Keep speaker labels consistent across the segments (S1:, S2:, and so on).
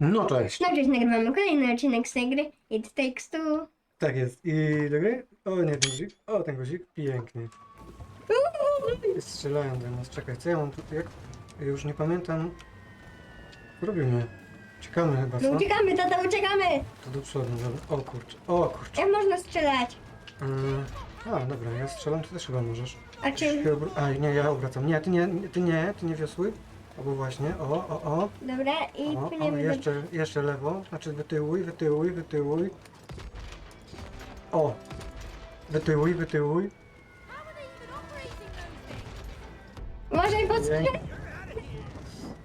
S1: No cześć.
S2: No cześć, nagrywamy kolejny odcinek z tej gry It Takes Two.
S1: Tak jest. I do gry? O nie, ten guzik. O, ten guzik. Pięknie. Strzelają do nas. Czekaj, co ja mam tu? Jak? Ja już nie pamiętam. Co robimy? Czekamy chyba,
S2: No
S1: co?
S2: uciekamy, tata, uciekamy!
S1: To do przodu. Dobra. O kurczę. O kurczę.
S2: Jak można strzelać?
S1: Mm. A, dobra, ja strzelam, ty też chyba możesz.
S2: A czy...
S1: Obr- A, nie, ja obracam. Nie, ty nie, ty nie, ty nie wiosłuj. Albo właśnie. O, o, o.
S2: Dobra, i
S1: O, o,
S2: płyniemy do...
S1: jeszcze, jeszcze lewo, znaczy wytyłuj, wytyłuj, wytyłuj. O! Wytyłuj, wytyłuj.
S2: Może i.
S1: Dzięki.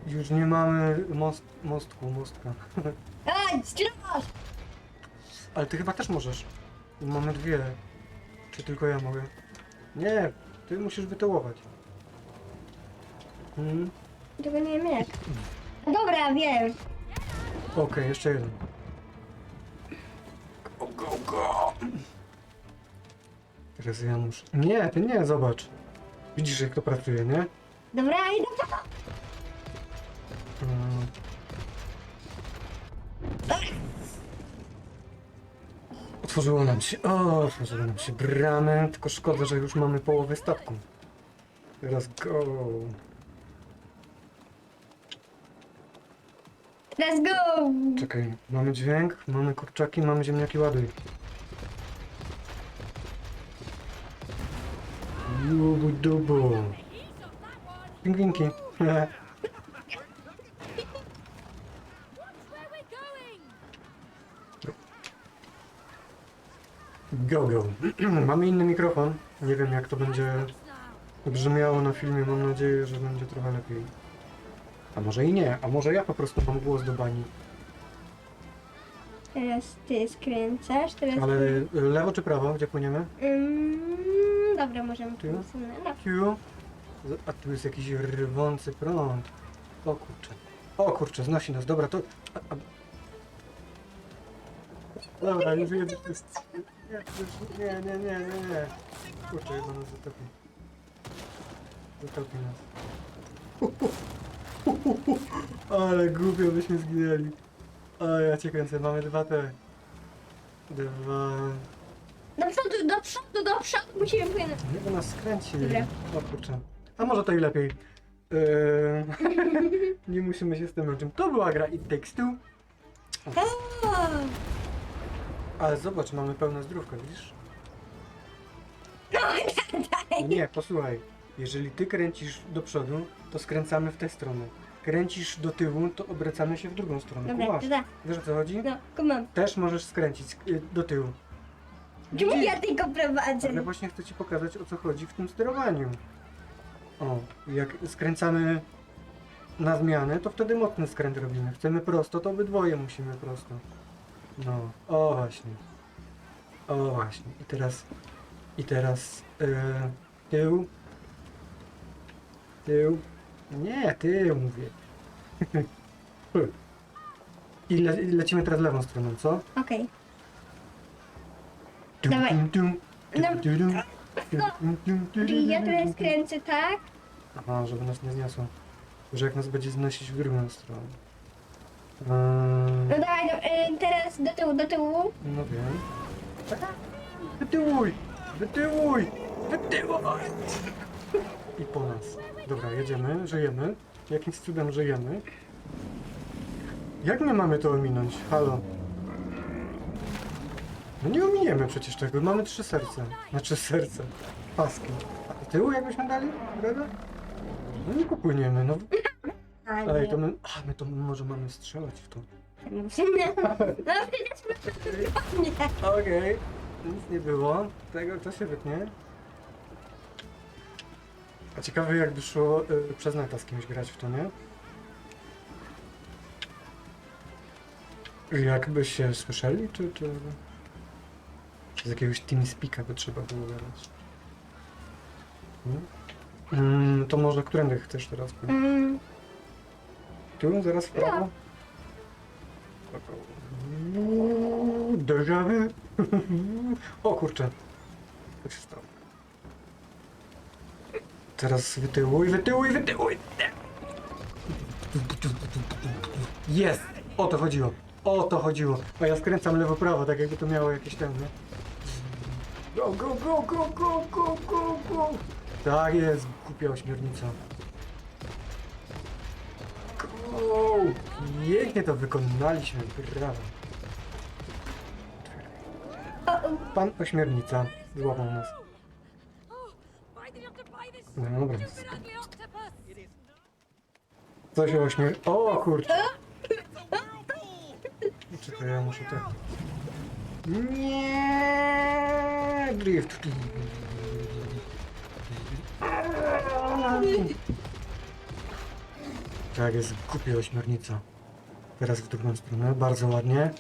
S1: Już nie mamy most, mostku, mostka.
S2: A, strzelasz!
S1: Ale ty chyba też możesz. Mamy dwie. Czy tylko ja mogę? Nie, ty musisz wytyłować. Mhm.
S2: Tego nie wiem jak. Dobra, wiem.
S1: Okej, jeszcze jeden. Go, go, go! Teraz ja muszę... Nie, ty nie, zobacz. Widzisz jak to pracuje, nie?
S2: Dobra, idę po...
S1: Mm. Otworzyło nam się, o, otworzyło nam się bramę, tylko szkoda, że już mamy połowę statku. Teraz go.
S2: Let's go!
S1: Czekaj, mamy dźwięk, mamy kurczaki, mamy ziemniaki, ładuj. Jubu dubu. Pingwinki. Go, go. Mamy inny mikrofon. Nie wiem jak to będzie brzmiało na filmie. Mam nadzieję, że będzie trochę lepiej. A może i nie. A może ja po prostu mam głos do bani.
S2: Teraz ty skręcasz, teraz...
S1: Ale y, lewo czy prawo? Gdzie płyniemy?
S2: Mm, dobra, możemy tu
S1: Tu?
S2: usunąć. No.
S1: Z- A tu jest jakiś rwący prąd. O kurczę. O kurczę, znosi nas. Dobra, to... A, a... Dobra, już jedzie. Nie, już- nie, nie, nie, nie, nie. Kurczę, chyba nas zatopi. Zatopi nas. Ale głupio byśmy zginęli. O, ja cię kręcę, mamy dwa te... Dwa...
S2: Do przodu, do przodu, do przodu musimy płynąć.
S1: Nie, bo nas skręci.
S2: Dobra.
S1: O kurczę. A może to i lepiej. Eee, nie musimy się z tym męczyć. To była gra Two.
S2: O!
S1: Ale zobacz, mamy pełne zdrówko, widzisz?
S2: No,
S1: Nie, posłuchaj. Jeżeli ty kręcisz do przodu, to skręcamy w tę stronę. Kręcisz do tyłu, to obracamy się w drugą stronę.
S2: Dobra,
S1: Kumasz? Wiesz o co chodzi?
S2: no, kumam.
S1: Też możesz skręcić y, do tyłu.
S2: Czemu
S1: Widzisz?
S2: ja tylko prowadzę?
S1: Ale właśnie chcę ci pokazać o co chodzi w tym sterowaniu. O, jak skręcamy na zmianę, to wtedy mocny skręt robimy. Chcemy prosto, to obydwoje musimy prosto. No, o właśnie. O właśnie. I teraz, i teraz e, tył. Tył. Nie, tył mówię. I, le, I lecimy teraz lewą stroną, co?
S2: Okej. Dawaj. No. No. Czyli ja
S1: tum,
S2: teraz
S1: tum.
S2: kręcę tak.
S1: Aha, żeby nas nie zniosło. Że jak nas będzie znosić w drugą stronę. Eee,
S2: No dawaj, do, y, teraz do tyłu, do tyłu.
S1: no wiem. Wytyłuj! Wytyłuj! Wytyłuj! I po nas. Dobra, jedziemy, żyjemy. Jakimś cudem żyjemy. Jak my mamy to ominąć? Halo? No nie ominiemy przecież tego, mamy trzy serca. Znaczy serce. Paski. A do tyłu jakbyśmy dali? Prawda? No nie popłyniemy, no. Ej, to my... A, my to może mamy strzelać w to.
S2: No nie.
S1: Okej, nic nie było. Tego to się wytnie. A ciekawe jakby szło y, przez neta z kimś grać w to, nie? Jakby się słyszeli, czy, czy... Z jakiegoś TeamSpeaka by trzeba było. Hmm? Mm, to może którędy chcesz teraz? pójść?
S2: Mm,
S1: Tu, zaraz w prawo? Uuu, Déjà vu. O kurczę. Co się stało? Teraz wytyłuj, wytyłuj, wytyłuj. Jest! O to chodziło. O to chodziło. A ja skręcam lewo-prawo, tak jakby to miało jakieś ten, nie? Go, go, go, go, go, go, go, go. Tak jest, głupia ośmiornica. Go! Pięknie to wykonaliśmy, brawo. Pan ośmiornica złapał nas.
S3: This
S1: Dobra.
S3: stupid ugly octopus?
S1: Co się ośmier... O kurczę. Czekaj, ja muszę tak... Nie, Drift. Tak jest, kupię ośmiornica. Teraz w drugą stronę, bardzo ładnie.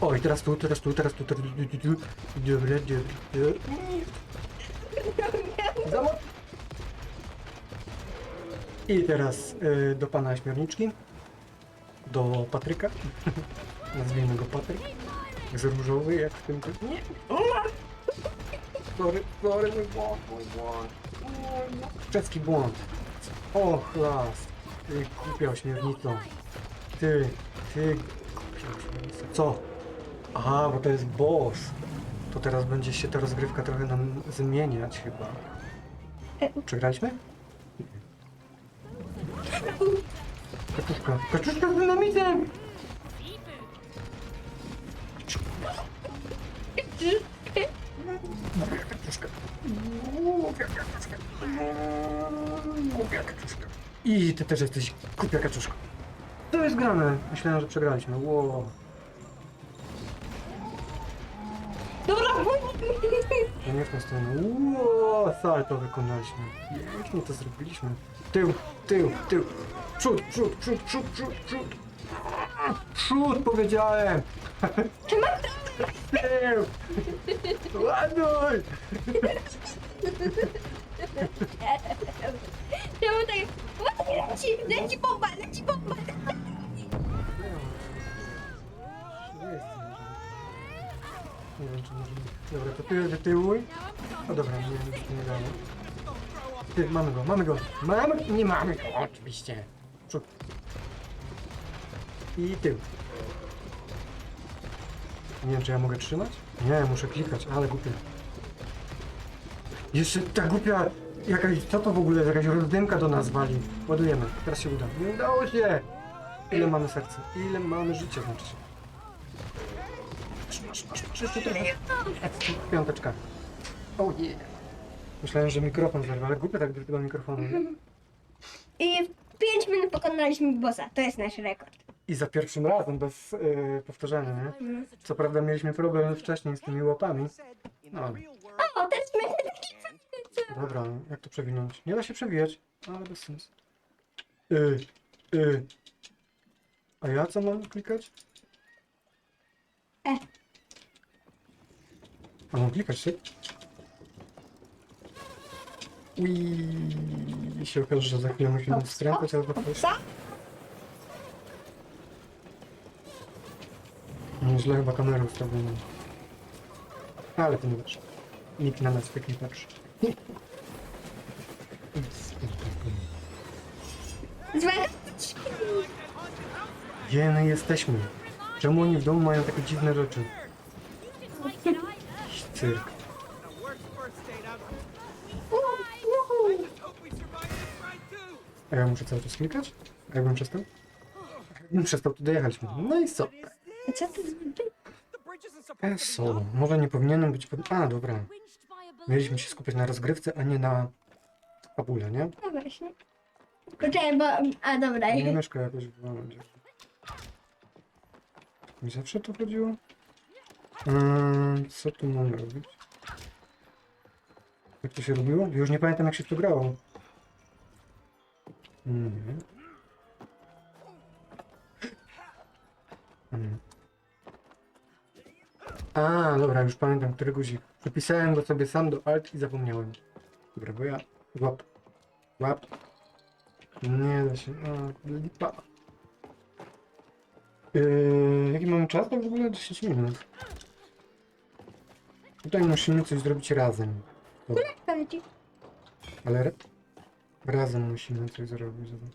S1: Oj, teraz tu, teraz tu, teraz tu, teraz tu, tu, tu, tu. Dobra, dobra, dobra. Za mo- I teraz y, do pana ośmiorniczki. Do Patryka. Nazwijmy go Patryk. Jest różowy, jak w tym... Nie! Sorry, sorry, mój błąd, mój błąd. Mój błąd. Czeski błąd. O, chlas. Ty głupia ośmiornico. Ty, ty głupia ośmiornico. Co? Aha, bo to jest boss. To teraz będzie się ta rozgrywka trochę nam zmieniać chyba. Przegraliśmy? Kaczuszka. Kaczuszka z dynamitem! Głupia kaczuszka. Głupia kaczuszka. Głupia kaczuszka. I ty też jesteś głupia kaczuszka. To jest grane. Myślałem, że przegraliśmy. Wow.
S2: Dobra,
S1: To nie w tą stronę. Wow, salto wykonaliśmy. Pięknie to zrobiliśmy. Tył, tył, tył. Przód, przód, przód, przód, przód, przód. Przód powiedziałem. Tył. Ładuj.
S2: Czemu tak... Leci, leci bomba, leci bomba!
S1: Nie wiem, czy możemy. Dobra, to ty wytyłuj. O dobra, nie, nic nie dało. Ty, mamy go, mamy go. Mamy, nie mamy go, oczywiście. Przód. I tył. Nie wiem, czy ja mogę trzymać? Nie, muszę klikać, ale głupie. Jeszcze ta głupia... Jakaś, co to w ogóle? Jakaś rozdymka do nas wali. Ładujemy. Teraz się uda. Nie udało się! Ile mamy serca? Ile mamy życia, znaczy się. Masz, masz, masz. Piąteczka. Oh yeah. Myślałem, że mikrofon zerwa, ale głupio tak do tego mikrofonu.
S2: I w 5 minut pokonaliśmy bossa. To jest nasz rekord.
S1: I za pierwszym razem, bez yy, powtarzania, nie? Co prawda mieliśmy problem wcześniej z tymi łapami. No,
S2: O, teraz my taki
S1: dobra, jak to przewinąć? Nie da się przewijać, ale bez sensu. Y, y. A ja co mam klikać?
S2: E.
S1: A mam klikać, tak? Ui, się okaże, że za chwilę musimy skręcać albo coś.
S2: Co?
S1: No, źle chyba kamerę ustawioną. Ale to nie wiesz. Nikt na nas tak nie patrzy. Gdzie my jesteśmy? Czemu oni w domu mają takie dziwne rzeczy? Cyrk. A ja muszę cały czas klikać? A jakbym przestał? Jakbym przestał, to dojechaliśmy. No i co?
S2: Co ty
S1: Eso. Może nie powinienem być... Pod... A, dobra. Mieliśmy się skupiać na rozgrywce, a nie na fabule, nie?
S2: No właśnie. Bo... A, dobra.
S1: Nie myszkę jakoś wyłączyć. Mi zawsze to chodziło? Eee, co tu mamy robić? Jak to się robiło? Już nie pamiętam jak się to grało. Nie. Mm. A, dobra, już pamiętam, który guzik. Przypisałem go sobie sam do alt i zapomniałem. Dobra, bo ja... Łap. Łap. Nie da się. A, lipa. Yy, jaki mamy czas? To w ogóle 10 minut. Tutaj musimy coś zrobić razem. Dobra,
S2: Poleci.
S1: ale ra- razem musimy coś zrobić. Dobra.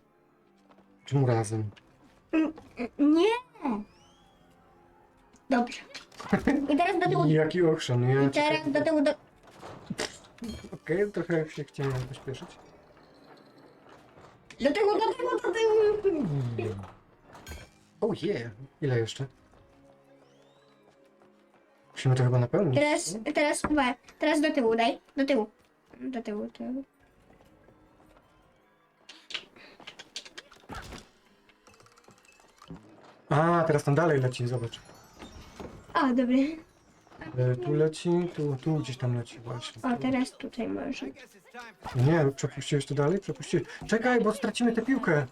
S1: Czemu razem?
S2: Mm, Nie. Dobrze. I teraz do tyłu.
S1: Jaki okrzan, ja
S2: I teraz do tyłu, do...
S1: Okej, trochę się chciałem pośpieszyć.
S2: Do tyłu, do tyłu, do tyłu.
S1: Oh yeah! Ile jeszcze? Musimy to chyba napełnić.
S2: Teraz, teraz, uwaga, teraz do tyłu, daj. Do tyłu. Do tyłu, tyłu.
S1: A, teraz tam dalej leci, zobacz.
S2: O, dobry.
S1: E, Tu leci, tu, tu gdzieś tam leci właśnie.
S2: O, teraz tutaj może.
S1: Nie, przepuściłeś to dalej? Przepuściłeś. Czekaj, bo stracimy tę piłkę.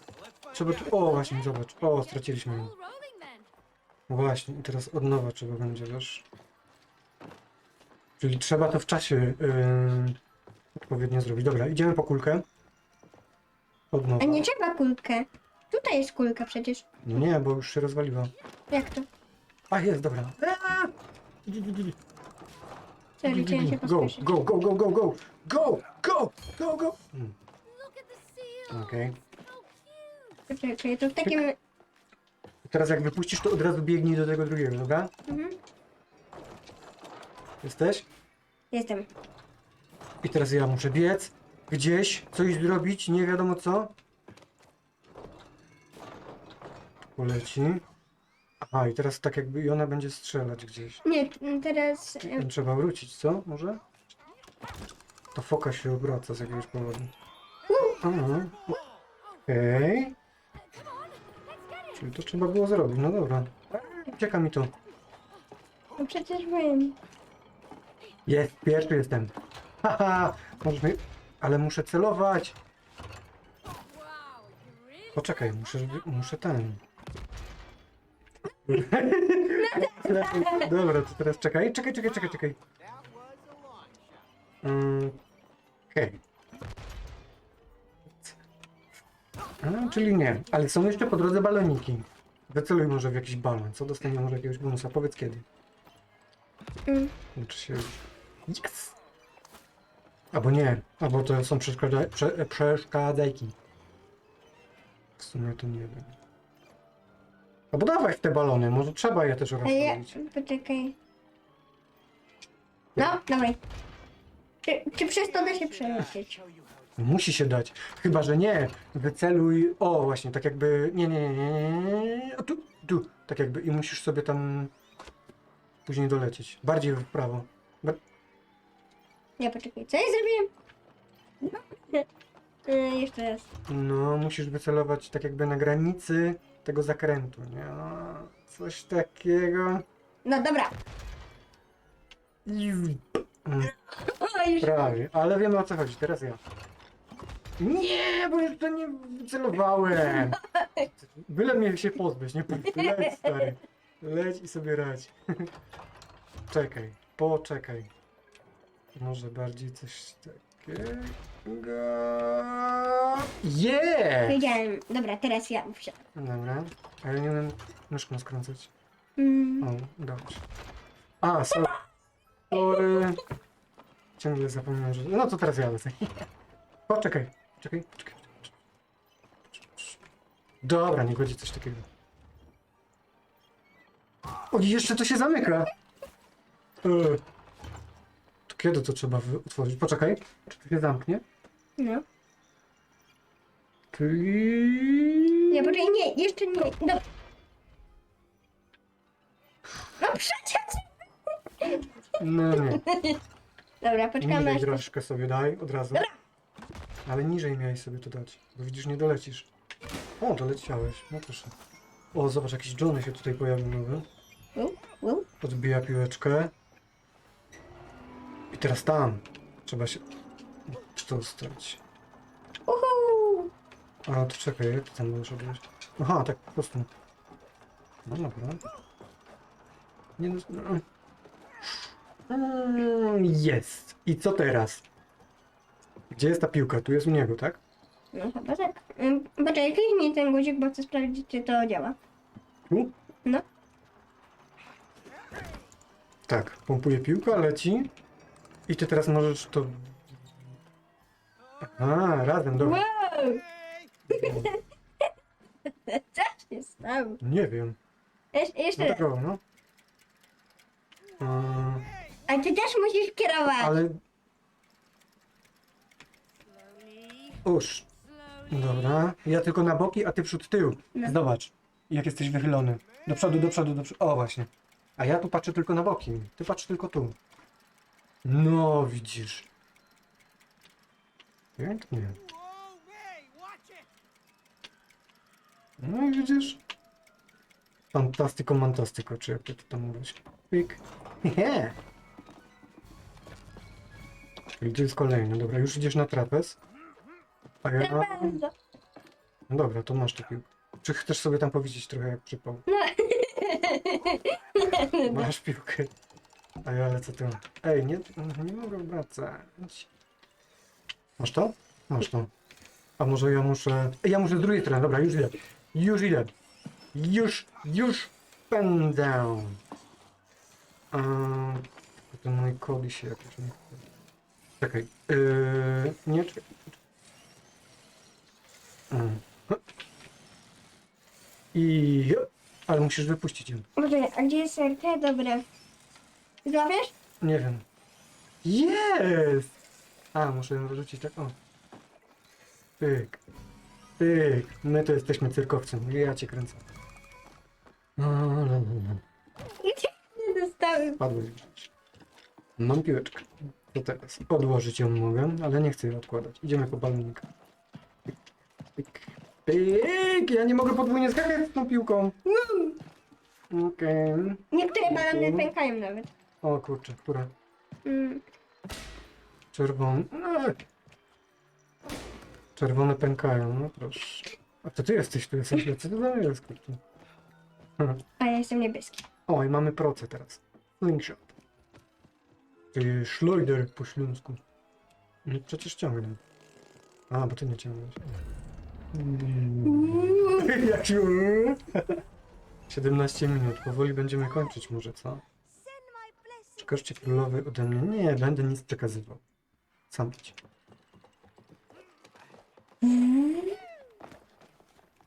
S1: Trzeba tu... O, właśnie, zobacz. O, straciliśmy ją.
S3: All rolling then.
S1: Właśnie, i teraz od nowa trzeba będzie, wiesz. Czyli trzeba to w czasie yy, odpowiednio zrobić. Dobra, idziemy po kulkę. Od nowa.
S2: A nie trzeba kulkę. Tutaj jest kulka przecież.
S1: No nie, bo już się rozwaliła.
S2: Jak to?
S1: A, jest, dobra. Eee! Di, di, di, di.
S2: Sorry, chciałem się
S1: Go,
S2: pospieszyć.
S1: go, go, go, go, go! Go, go, go, go! Mm,
S3: Look at the seal.
S1: Okej.
S2: Poczekaj, to w takim...
S1: Teraz jak wypuścisz, to od razu biegnij do tego drugiego, dobra?
S2: Mhm.
S1: Jesteś?
S2: Jestem.
S1: I teraz ja muszę biec, gdzieś, coś zrobić, nie wiadomo co. Poleci. Aha, i teraz tak jakby i ona będzie strzelać gdzieś.
S2: Nie, teraz... e,
S1: Trzeba wrócić, co? Może? To foka się obraca z jakiegoś powodu. Aha. Okej. Czyli to trzeba było zrobić, no dobra. Ucieka mi to.
S2: No przecież wiem.
S1: Jest, pierwszy jestem. Haha, możesz mnie... Ale muszę celować. Poczekaj, muszę, muszę ten. Dobra, to teraz czekaj, czekaj, czekaj, czekaj, czekaj. Mm, Okej. A, czyli nie, ale są jeszcze po drodze baloniki. Wyceluj może w jakiś balon, co dostanie może jakiegoś bonusa, powiedz kiedy.
S2: Mm.
S1: Uczy się. Yes! Albo nie, albo to są przeszkadza prze przeszkadzajki. W sumie to nie wiem. Albo dawaj w te balony, może trzeba je też
S2: A ja...
S1: rozwalić.
S2: Poczekaj. No, dawaj. Czy, czy przez to da się przelecieć?
S1: Musi się dać. Chyba, że nie. Wyceluj. O, właśnie, tak jakby. Nie, nie, nie, nie, nie, nie. O, tu, tu. Tak jakby. I musisz sobie tam później dolecieć. Bardziej w prawo. Ba-
S2: Nie, poczekaj, co ja zrobiłem? No. E, jeszcze raz.
S1: No, musisz wycelować tak jakby na granicy tego zakrętu, nie? No, coś takiego.
S2: No dobra.
S1: Mm,
S2: O, już.
S1: Prawie, ale wiemy o co chodzi. Teraz ja. Nie, bo już to nie wycelowałem. Byle mnie się pozbyć, nie leć stary. Leć i sobie radź. Czekaj, poczekaj. Może bardziej coś takiego. Yeah!
S2: Wiedziałem. Dobra, teraz ja wsiadam.
S1: Dobra, a ja nie umiem myszką skręcać.
S2: Mm.
S1: O, się. A, sorry. Sorry. Ciągle zapomniałem, że... No to teraz ja lecę. Poczekaj, czekaj, czekaj. Dobra, nie chodzi coś takiego. O, i jeszcze to się zamyka. To kiedy to trzeba otworzyć? Poczekaj, czy to się zamknie?
S2: No.
S1: Czyli...
S2: Nie, poczekaj, nie, jeszcze nie. Dobra. No przecież.
S1: No nie.
S2: Dobra, poczekamy
S1: Niżej
S2: aż...
S1: troszkę sobie daj, od razu. Ale niżej miałeś sobie to dać, bo widzisz, nie dolecisz. O, doleciałeś, no proszę. O, zobacz, jakiś Johnny się tutaj pojawił nowy. Odbija piłeczkę. Teraz tam. Trzeba się dostać.
S2: Uhu.
S1: A, to czekaj, jak ty tam możesz odejść? Aha, tak po prostu. No dobra. Nie no... no. Mm, Jest. I co teraz? Gdzie jest ta piłka? Tu jest u niego, tak?
S2: No chyba tak. Ym, Poczekaj, kliknij ten guzik, bo chcę sprawdzić, czy to działa.
S1: Tu?
S2: No.
S1: Tak, pompuje piłka, leci. I ty teraz możesz to... A, razem, dobra.
S2: Wow! Co się stało?
S1: Nie wiem.
S2: Jesz-
S1: No
S2: Jeszcze
S1: tak
S2: raz.
S1: o, no. Eee,
S2: A ty też musisz kierować.
S1: ale uż. Dobra. Ja tylko na boki, a ty przód tył.
S2: No.
S1: Zobacz. Jak jesteś wychylony. Do przodu, do przodu, do przodu. O właśnie. A ja tu patrzę tylko na boki. Ty patrz tylko tu. No widzisz. Pięknie. No i widzisz? Fantastyko, mantastyko, czy jak ty to tam mówisz? Pik. I Gdzie jest kolejny? Dobra, już idziesz na trapez. A ja...
S2: Trapeza.
S1: No dobra, to masz piłkę. Czy chcesz sobie tam powiedzieć trochę jak przypał? Masz piłkę. A ja lecę tu. Ej, nie, nie mogę wracać. Masz to? Masz to. A może ja muszę... Ja muszę z drugiej strony. Dobra, już idę. Już idę. Już, już pędzę. A, ten mój kody się jakoś. Czekaj. Yy, nie, czekaj. Mm. I... Ale musisz wypuścić ją.
S2: Może, a gdzie jest serce? Dobra. Złapiesz?
S1: Nie wiem. Jest! A, muszę ją wyrzucić tak, o. Pyk. Pyk. My to jesteśmy cyrkowcem. Ja cię kręcę. No, no, no, no.
S2: Gdzie nie dostałem?
S1: Gdzieś. Mam piłeczkę. To teraz. Odłożyć ją mogę, ale nie chcę jej odkładać. Idziemy po balonika. Pyk. Pyk. Pyk! Ja nie mogę podwójnie skakać z tą piłką. Okej.
S2: Niektóre balony pękają nawet.
S1: O kurczę, która?
S2: Mm.
S1: Czerwony. Eee. Czerwone pękają, no proszę. A to ty jesteś tu, jesteś co to jest, kurczę. Hm.
S2: A ja jestem niebieski.
S1: O, i mamy proce teraz. Slingshot. Czyli szlojder po śląsku. No przecież ciągnę. A, bo ty nie ciągniesz. Mm. Jak się... 17 minut, powoli będziemy kończyć może, co? Przekażcie królowej ode mnie. Nie, będę nic przekazywał. Sam idź.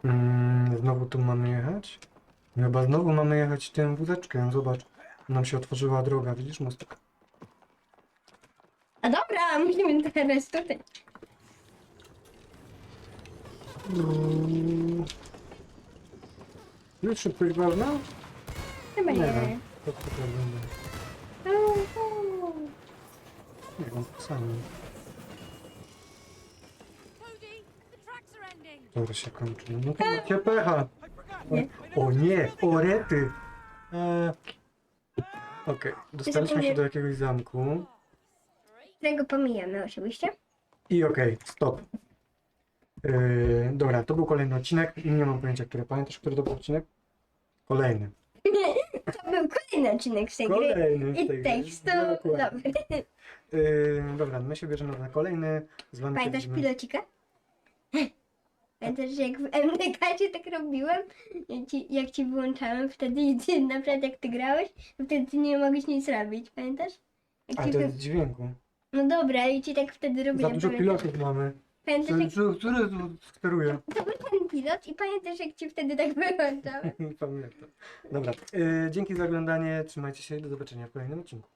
S1: Mm, znowu tu mamy jechać? Chyba znowu mamy jechać tym wózeczkiem. Zobacz, nam się otworzyła droga. Widzisz mostek?
S2: A dobra, musimy teraz tutaj.
S1: Mm. Już szybkość ważna?
S2: Chyba
S1: Nie
S2: nie.
S1: wiem. To co to wygląda?
S2: Uhu.
S1: Nie wiem, sami. To się kończy. No to macie pecha.
S2: Nie.
S1: O nie, orety. Eee. Okej, dostaliśmy się do jakiegoś zamku.
S2: Tego pomijamy oczywiście.
S1: I okej, stop. Yy, dobra, to był kolejny odcinek. Nie mam pojęcia, który. Pamiętasz, który to był odcinek? Kolejny.
S2: To był kolejny odcinek z tej gry.
S1: Kolejny z tej
S2: I
S1: gry.
S2: tekstu.
S1: Dokładnie.
S2: Dobry.
S1: Yy, dobra, my się bierzemy na kolejny. Z wami
S2: Pamiętasz
S1: siedzimy-
S2: pilocika? Pamiętasz, jak w MDK tak robiłem? Jak ci, jak ci wyłączałem wtedy i ty naprawdę jak ty grałeś, to wtedy ty nie mogłeś nic robić, pamiętasz? Jak
S1: A
S2: ci
S1: to
S2: wy-
S1: jest dźwięku.
S2: No dobra, i ci tak wtedy
S1: Za
S2: robiłem.
S1: dużo
S2: pamiętasz?
S1: pilotów mamy.
S2: Pamiętasz, jak...
S1: Który, który tu steruje?
S2: To był ten pilot i pamiętasz, jak ci wtedy tak wyłączałem?
S1: Pamiętam. Dobra, yy, dzięki za oglądanie. Trzymajcie się. Do zobaczenia w kolejnym odcinku.